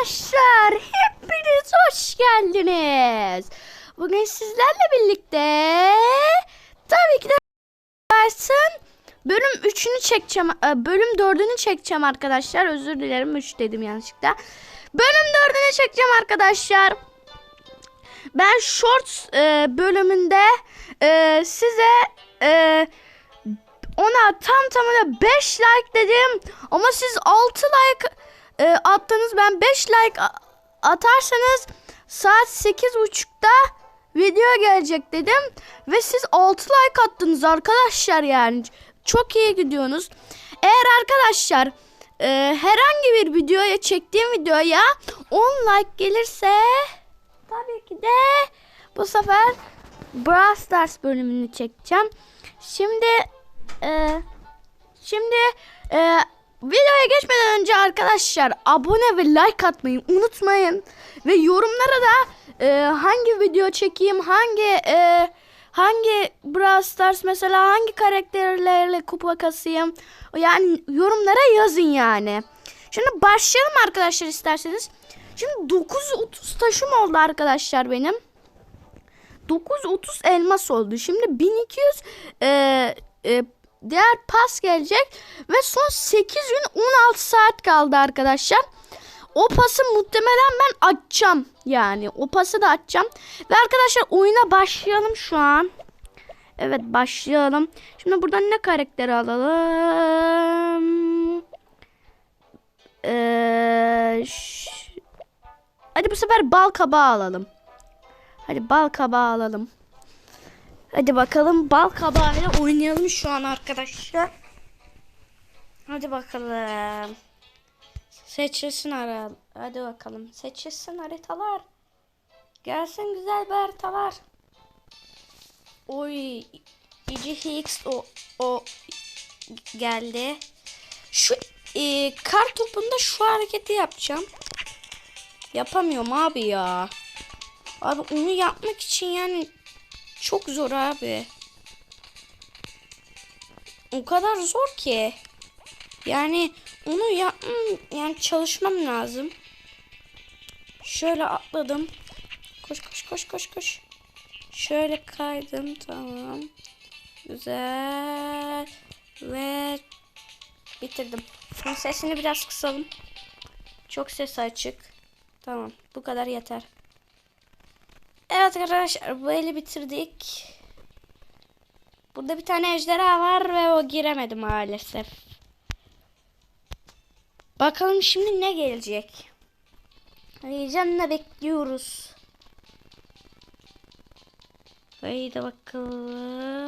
arkadaşlar, hepiniz hoş geldiniz. Bugün sizlerle birlikte tabii ki de dersin bölüm 3'ünü çekeceğim. e, Bölüm 4'ünü çekeceğim arkadaşlar. Özür dilerim 3 dedim yanlışlıkla. Bölüm 4'ünü çekeceğim arkadaşlar. Ben shorts e, bölümünde e, size ona tam tamına 5 like dedim. Ama siz 6 like e, attınız. Ben 5 like atarsanız saat 8.30'da video gelecek dedim. Ve siz 6 like attınız arkadaşlar yani. Çok iyi gidiyorsunuz. Eğer arkadaşlar e, herhangi bir videoya çektiğim videoya 10 like gelirse tabii ki de bu sefer Brawl Stars bölümünü çekeceğim. Şimdi e, şimdi e, videoya geçmeden önce arkadaşlar abone ve like atmayı unutmayın ve yorumlara da e, hangi video çekeyim, hangi e, hangi Brawl Stars mesela hangi karakterlerle kupa kasayım yani yorumlara yazın yani. Şimdi başlayalım arkadaşlar isterseniz. Şimdi 930 taşım oldu arkadaşlar benim. 930 elmas oldu. Şimdi 1200 e, e, diğer pas gelecek ve son 8 gün 16 saat kaldı arkadaşlar. O pası muhtemelen ben açacağım yani. O pası da açacağım. Ve arkadaşlar oyuna başlayalım şu an. Evet başlayalım. Şimdi buradan ne karakteri alalım? Ee, Hadi bu sefer bal kabağı alalım. Hadi bal kabağı alalım. Hadi bakalım bal kabağıyla oynayalım şu an arkadaşlar. Hadi bakalım. Seçilsin ara. Hadi bakalım. Seçilsin haritalar. Gelsin güzel bir haritalar. Oy. Higgs o, o geldi. Şu e, kar topunda şu hareketi yapacağım. Yapamıyorum abi ya. Abi onu yapmak için yani çok zor abi. O kadar zor ki. Yani onu yapmam yani çalışmam lazım. Şöyle atladım. Koş koş koş koş koş. Şöyle kaydım tamam. Güzel. Ve bitirdim. Şimdi sesini biraz kısalım. Çok ses açık. Tamam bu kadar yeter. Evet arkadaşlar bu eli bitirdik. Burada bir tane ejderha var ve o giremedi maalesef. Bakalım şimdi ne gelecek. Heyecanla bekliyoruz. Haydi bakalım.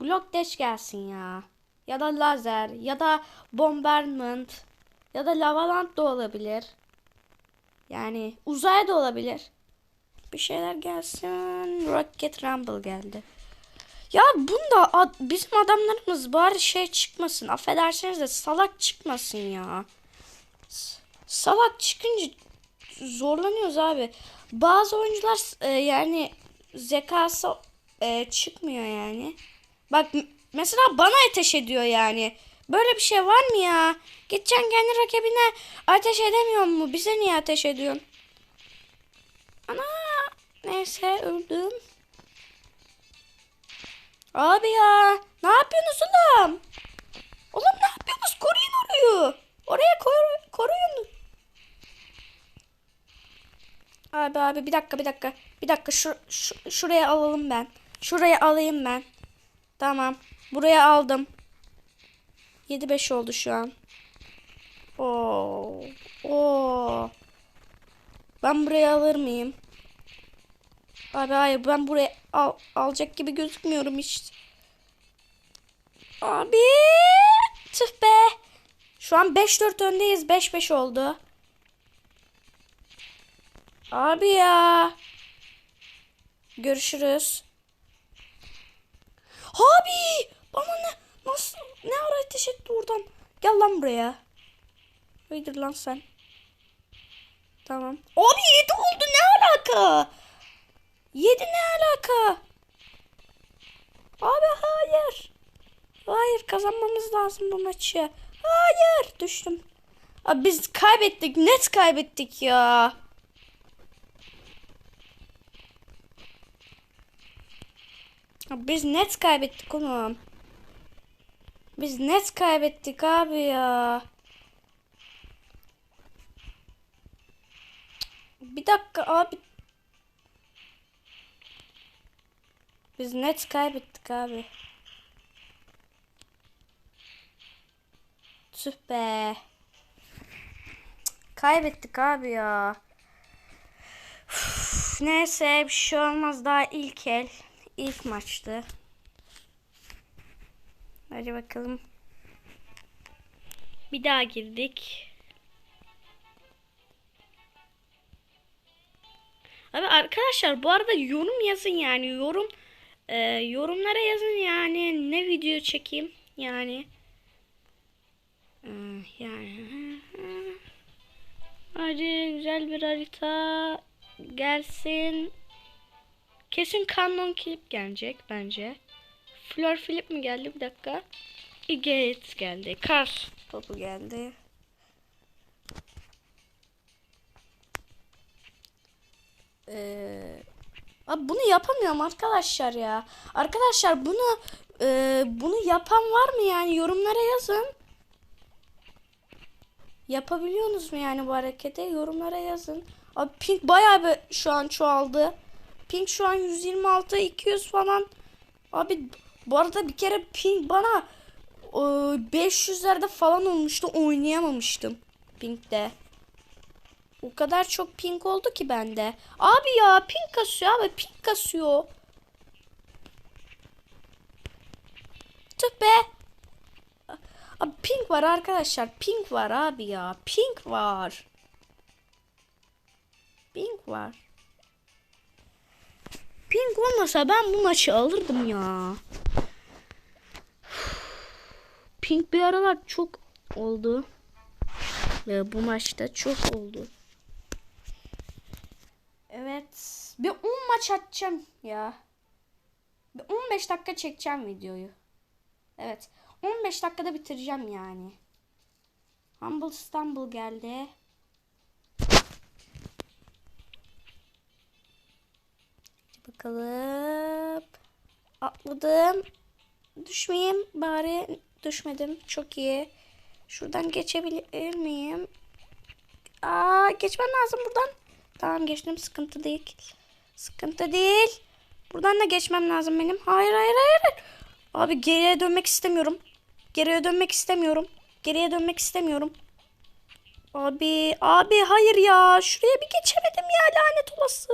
Blok deş gelsin ya. Ya da lazer ya da bombardment ya da lavaland da olabilir. Yani uzay da olabilir. Bir şeyler gelsin. Rocket Rumble geldi. Ya bunda ad- bizim adamlarımız bari şey çıkmasın. Affedersiniz de salak çıkmasın ya. Salak çıkınca zorlanıyoruz abi. Bazı oyuncular e, yani zekası e, çıkmıyor yani. Bak mesela bana ateş ediyor yani. Böyle bir şey var mı ya? Gideceksin kendi rakibine ateş edemiyor mu? Bize niye ateş ediyorsun? Ana neyse öldüm. Abi ya ne yapıyorsunuz oğlum? Oğlum ne yapıyorsunuz? Koruyun orayı. Oraya koy, koruyun. Abi abi bir dakika bir dakika. Bir dakika şu, şu şuraya alalım ben. Şuraya alayım ben. Tamam. Buraya aldım. 7-5 oldu şu an. Oo. Oo. Ben buraya alır mıyım? Abi hayır ben buraya al, alacak gibi gözükmüyorum hiç. Abi. Tüh be. Şu an 5-4 öndeyiz. 5-5 oldu. Abi ya. Görüşürüz. Abi. Bana ne? Nasıl? Ne ara ateş etti oradan? Gel lan buraya. Haydır lan sen. Tamam. Abi 7 oldu ne alaka? 7 ne alaka? Abi hayır. Hayır kazanmamız lazım bu maçı. Hayır düştüm. Abi biz kaybettik. Net kaybettik ya. Abi biz net kaybettik oğlum. Biz net kaybettik abi ya. Bir dakika abi. Biz net kaybettik abi. Tüh be. Kaybettik abi ya. Üf, neyse bir şey olmaz daha ilk el. ilk maçtı. Hadi bakalım. Bir daha girdik. Abi arkadaşlar bu arada yorum yazın yani. Yorum e, yorumlara yazın yani. Ne video çekeyim yani? E, yani. Hadi güzel bir harita gelsin. Kesin Canon klip gelecek bence Flor Philip mi geldi bir dakika Igate geldi Kar topu geldi Ee, abi bunu yapamıyorum arkadaşlar ya. Arkadaşlar bunu e, bunu yapan var mı yani yorumlara yazın. Yapabiliyorsunuz mu yani bu hareketi? Yorumlara yazın. Abi pink bayağı bir şu an çoğaldı. Pink şu an 126 200 falan. Abi bu arada bir kere pink bana e, 500'lerde falan olmuştu. Oynayamamıştım pinkte. O kadar çok pink oldu ki bende. Abi ya pink kasıyor abi pink kasıyor. Tüh be. Abi pink var arkadaşlar. Pink var abi ya. Pink var. Pink var. Pink olmasa ben bu maçı alırdım ya. Pink bir aralar çok oldu. Ve bu maçta çok oldu. Evet. Bir 10 maç atacağım ya. Bir 15 dakika çekeceğim videoyu. Evet. 15 dakikada bitireceğim yani. Humble İstanbul geldi. Bakalım. Atladım. Düşmeyeyim bari. Düşmedim. Çok iyi. Şuradan geçebilir miyim? Aa, geçmem lazım buradan. Tamam geçtim sıkıntı değil. Sıkıntı değil. Buradan da geçmem lazım benim. Hayır hayır hayır. Abi geriye dönmek istemiyorum. Geriye dönmek istemiyorum. Geriye dönmek istemiyorum. Abi abi hayır ya. Şuraya bir geçemedim ya lanet olası.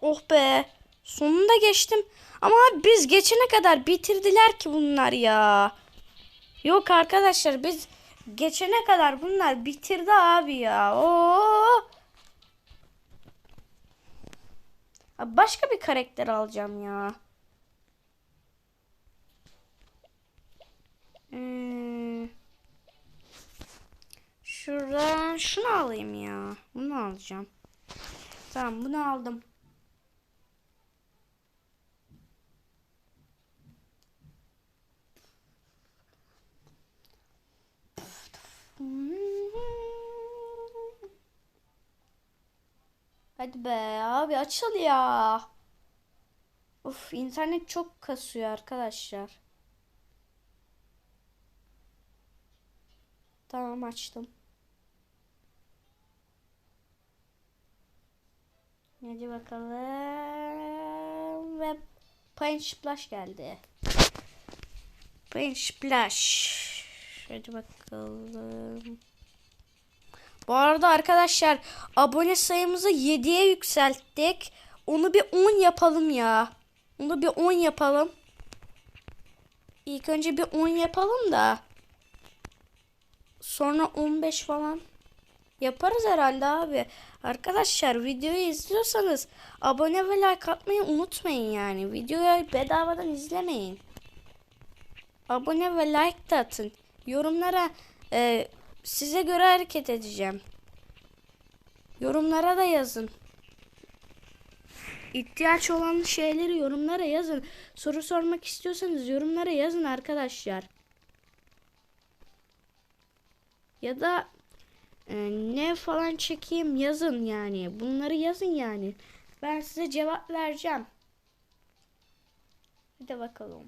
Oh be. Sonunda geçtim. Ama biz geçene kadar bitirdiler ki bunlar ya. Yok arkadaşlar biz geçene kadar bunlar bitirdi abi ya. Oo. Abi başka bir karakter alacağım ya. Hmm. Şuradan şunu alayım ya. Bunu alacağım. Tamam bunu aldım. Hadi be abi açıl ya. Of internet çok kasıyor arkadaşlar. Tamam açtım. Hadi bakalım. Ve Paint Splash geldi. Paint Splash. Hadi bakalım. Bu arada arkadaşlar abone sayımızı 7'ye yükselttik. Onu bir 10 yapalım ya. Onu bir 10 yapalım. İlk önce bir 10 yapalım da. Sonra 15 falan. Yaparız herhalde abi. Arkadaşlar videoyu izliyorsanız abone ve like atmayı unutmayın yani. Videoyu bedavadan izlemeyin. Abone ve like da atın. Yorumlara e, size göre hareket edeceğim. Yorumlara da yazın. ihtiyaç olan şeyleri yorumlara yazın. Soru sormak istiyorsanız yorumlara yazın arkadaşlar. Ya da e, ne falan çekeyim yazın yani. Bunları yazın yani. Ben size cevap vereceğim. Hadi bakalım.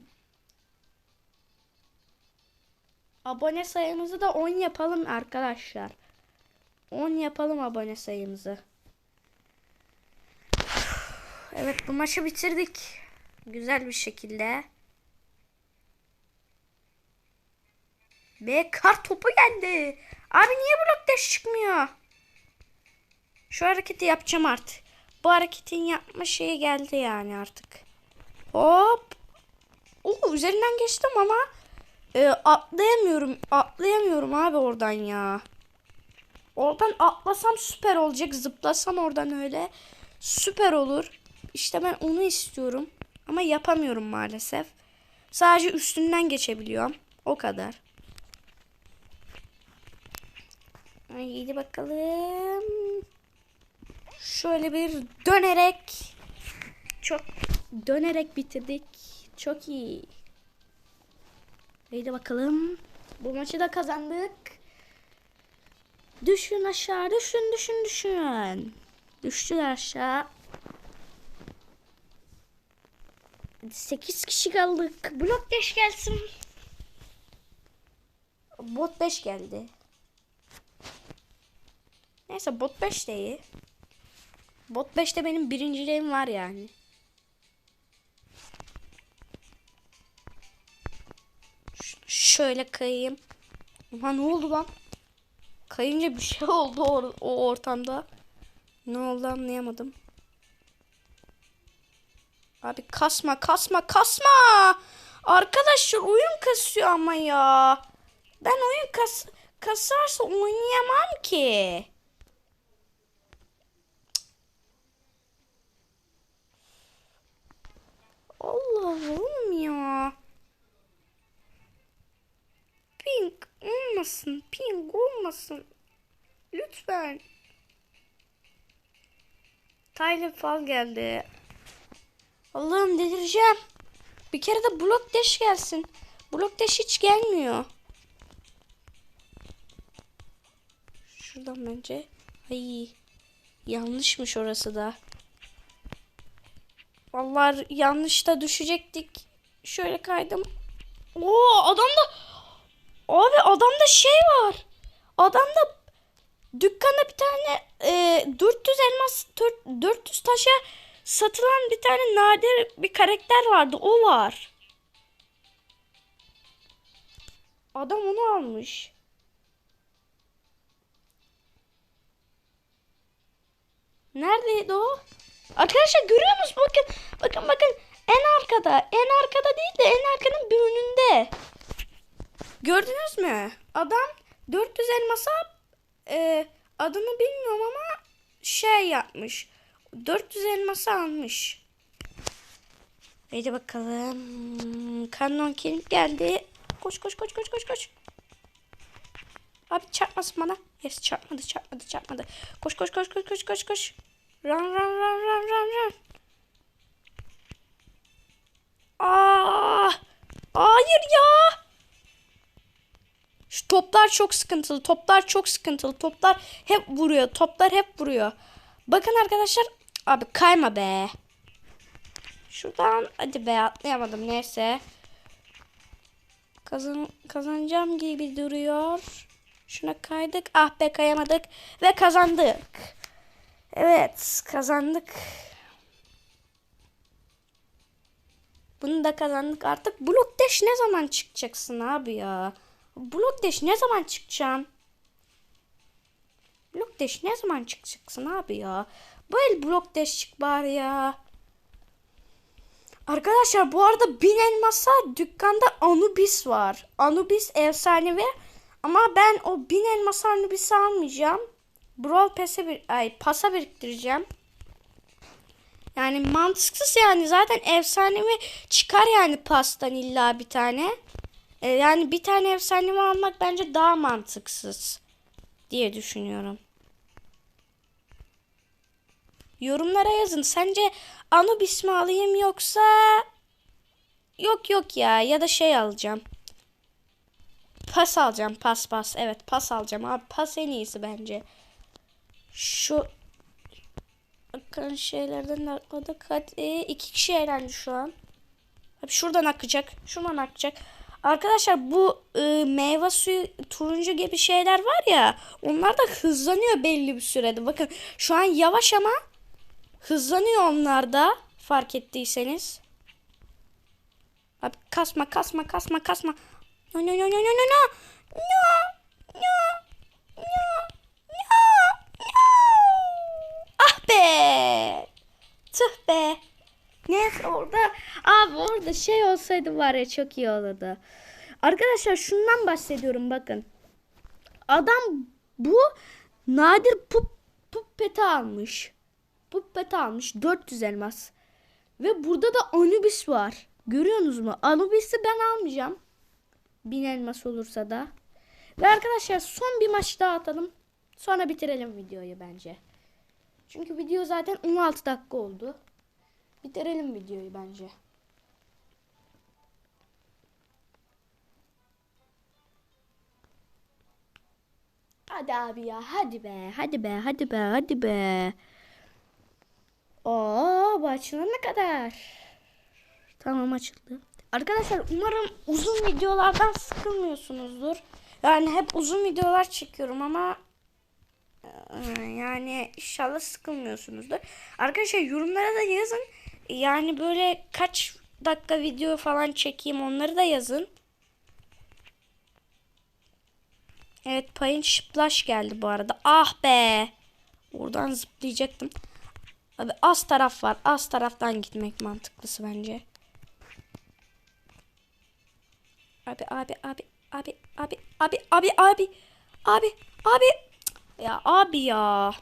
Abone sayımızı da 10 yapalım arkadaşlar. 10 yapalım abone sayımızı. Evet bu maçı bitirdik. Güzel bir şekilde. Ve kar topu geldi. Abi niye blok dash çıkmıyor? Şu hareketi yapacağım artık. Bu hareketin yapma şeyi geldi yani artık. Hop. Oo, üzerinden geçtim ama e, atlayamıyorum. Atlayamıyorum abi oradan ya. Oradan atlasam süper olacak. Zıplasam oradan öyle süper olur. İşte ben onu istiyorum. Ama yapamıyorum maalesef. Sadece üstünden geçebiliyorum. O kadar. Haydi bakalım. Şöyle bir dönerek çok dönerek bitirdik. Çok iyi. Haydi bakalım. Bu maçı da kazandık. Düşün aşağı, düşün, düşün, düşün. Düştüler aşağı. 8 kişi kaldık. Blok 5 gelsin. Bot 5 geldi. Neyse bot 5 de iyi. Bot 5'te benim birinciliğim var yani. Şöyle kayayım. Aha ne oldu lan? Kayınca bir şey oldu or o ortamda. Ne oldu anlayamadım. Abi kasma kasma kasma. Arkadaşlar oyun kasıyor ama ya. Ben oyun kas kasarsa oynayamam ki. Allah'ım ya. Pink olmasın. Pink olmasın. Lütfen. Tyler Fall geldi. Allah'ım delireceğim. Bir kere de blok dash gelsin. Blok dash hiç gelmiyor. Şuradan bence. Ay. Yanlışmış orası da. Vallahi yanlış da düşecektik. Şöyle kaydım. Oo adamda Abi adamda şey var. Adamda dükkanda bir tane e, 400 elmas 400 taşa satılan bir tane nadir bir karakter vardı. O var. Adam onu almış. Neredeydi o? Arkadaşlar görüyor musunuz? Bakın bakın bakın en arkada. En arkada değil de en arkanın bir önünde. Gördünüz mü? Adam 400 elmasa e, adını bilmiyorum ama şey yapmış. 400 elması almış. Hadi bakalım. Canon King geldi. Koş koş koş koş koş koş. Abi çarpmasın bana. Yes çarpmadı çarpmadı çarpmadı. Koş koş koş koş koş koş koş. Run run run run run run. Aa! Hayır ya. Şu toplar çok sıkıntılı. Toplar çok sıkıntılı. Toplar hep vuruyor. Toplar hep vuruyor. Bakın arkadaşlar. Abi kayma be. Şuradan hadi be atlayamadım neyse. Kazan, kazanacağım gibi duruyor. Şuna kaydık. Ah be kayamadık. Ve kazandık. Evet kazandık. Bunu da kazandık. Artık blok ne zaman çıkacaksın abi ya? Blok dash ne zaman çıkacağım? Blok dash ne zaman çıkacaksın abi ya? Bu el blok dash çık bari ya. Arkadaşlar bu arada bin elmasa dükkanda Anubis var. Anubis efsanevi. Ama ben o bin elmasa Anubis'i almayacağım. Brawl Pass'e bir ay pasa biriktireceğim. Yani mantıksız yani zaten efsanevi çıkar yani pastan illa bir tane. E, yani bir tane efsanevi almak bence daha mantıksız diye düşünüyorum. Yorumlara yazın. Sence Anubis mi alayım yoksa yok yok ya ya da şey alacağım. Pas alacağım. Pas pas. Evet pas alacağım. Abi pas en iyisi bence. Şu akan şeylerden akladı. Kat, e, iki kişi eğlendi şu an. Abi şuradan akacak. Şuradan akacak. Arkadaşlar bu e, meyve suyu turuncu gibi şeyler var ya. Onlar da hızlanıyor belli bir sürede. Bakın şu an yavaş ama hızlanıyor onlar da. Fark ettiyseniz. Abi kasma kasma kasma kasma. No no no no no no no. No. No. No. No. No. Ah be. Tüh be. Neyse orada abi orada şey olsaydı var ya çok iyi olurdu. Arkadaşlar şundan bahsediyorum bakın. Adam bu nadir pup puppeti almış. Puppeti almış 400 elmas. Ve burada da Anubis var. Görüyorsunuz mu? Anubis'i ben almayacağım. 1000 elmas olursa da. Ve arkadaşlar son bir maç daha atalım. Sonra bitirelim videoyu bence. Çünkü video zaten 16 dakika oldu. Bitirelim videoyu bence. Hadi abi ya hadi be hadi be hadi be hadi be. Oo bu açılana kadar. Tamam açıldı. Arkadaşlar umarım uzun videolardan sıkılmıyorsunuzdur. Yani hep uzun videolar çekiyorum ama e, yani inşallah sıkılmıyorsunuzdur. Arkadaşlar yorumlara da yazın. Yani böyle kaç dakika video falan çekeyim onları da yazın. Evet payın şıplaş geldi bu arada. Ah be. Oradan zıplayacaktım. Abi az taraf var. Az taraftan gitmek mantıklısı bence. Abi abi abi abi abi abi abi abi abi abi ya abi ya.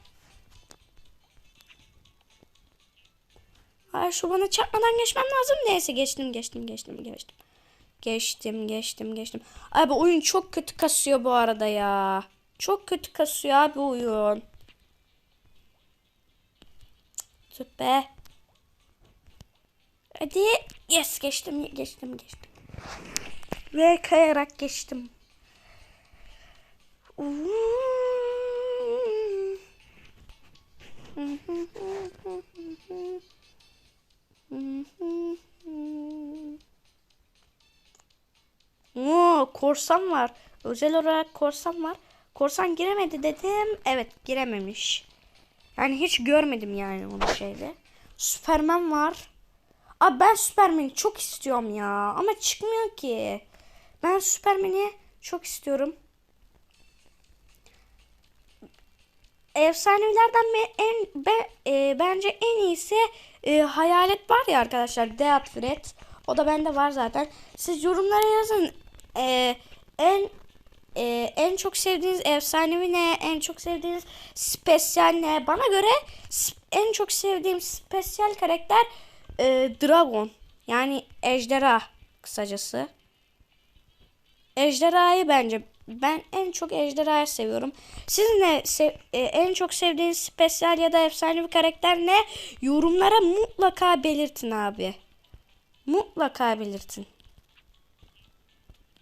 Hayır şu bana çarpmadan geçmem lazım. Neyse geçtim geçtim geçtim geçtim. Geçtim geçtim geçtim. Abi oyun çok kötü kasıyor bu arada ya. Çok kötü kasıyor abi oyun. Tüh be. Hadi. Yes geçtim geçtim geçtim. Ve kayarak geçtim. Oo, korsan var. Özel olarak korsan var. Korsan giremedi dedim. Evet girememiş. Yani hiç görmedim yani onu şeyde. Süpermen var. Abi ben Süpermen'i çok istiyorum ya. Ama çıkmıyor ki. Ben Süpermen'i çok istiyorum. Efsanevilerden mi en be, e, bence en iyisi e, hayalet var ya arkadaşlar. Death Threat. O da bende var zaten. Siz yorumlara yazın. E, en e, en çok sevdiğiniz efsanevi ne? En çok sevdiğiniz spesyal ne? Bana göre en çok sevdiğim spesyal karakter e, Dragon. Yani ejderha kısacası. Ejderhayı bence ben en çok ejderhayı seviyorum. Siz ne sev, e, en çok sevdiğiniz spesyal ya da efsanevi karakter ne? Yorumlara mutlaka belirtin abi. Mutlaka belirtin.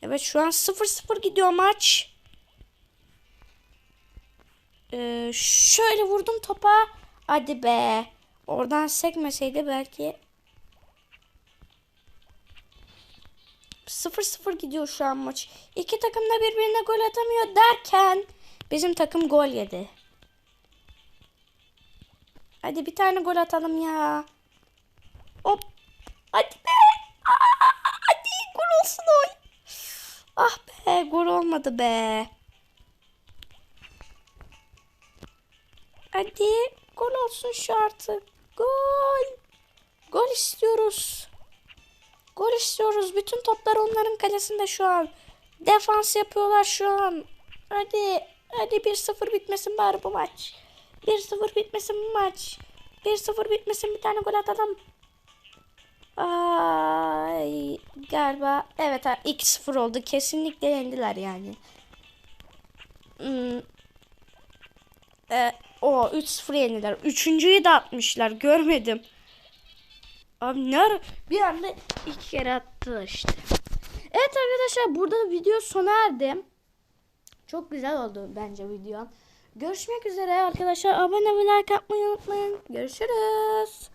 Evet şu an 0-0 gidiyor maç. Ee, şöyle vurdum topa. Hadi be. Oradan sekmeseydi belki 0-0 gidiyor şu an maç. İki takım da birbirine gol atamıyor derken bizim takım gol yedi. Hadi bir tane gol atalım ya. Hop. Hadi be. Aa, hadi gol olsun oy. Ah be gol olmadı be. Hadi gol olsun şu artık. Gol. Gol istiyoruz. Gol istiyoruz. Bütün toplar onların kalesinde şu an. Defans yapıyorlar şu an. Hadi. Hadi 1-0 bitmesin bari bu maç. 1-0 bitmesin bu maç. 1-0 bitmesin bir tane gol atalım. Ay galiba evet 2-0 oldu. Kesinlikle yendiler yani. Hmm. Ee, O 3-0 yendiler. Üçüncüyü de atmışlar. Görmedim. Abi ne ara- bir anda iki kere attılar işte. Evet arkadaşlar burada da video sona erdi. Çok güzel oldu bence video. Görüşmek üzere arkadaşlar. Abone ve like atmayı unutmayın. Görüşürüz.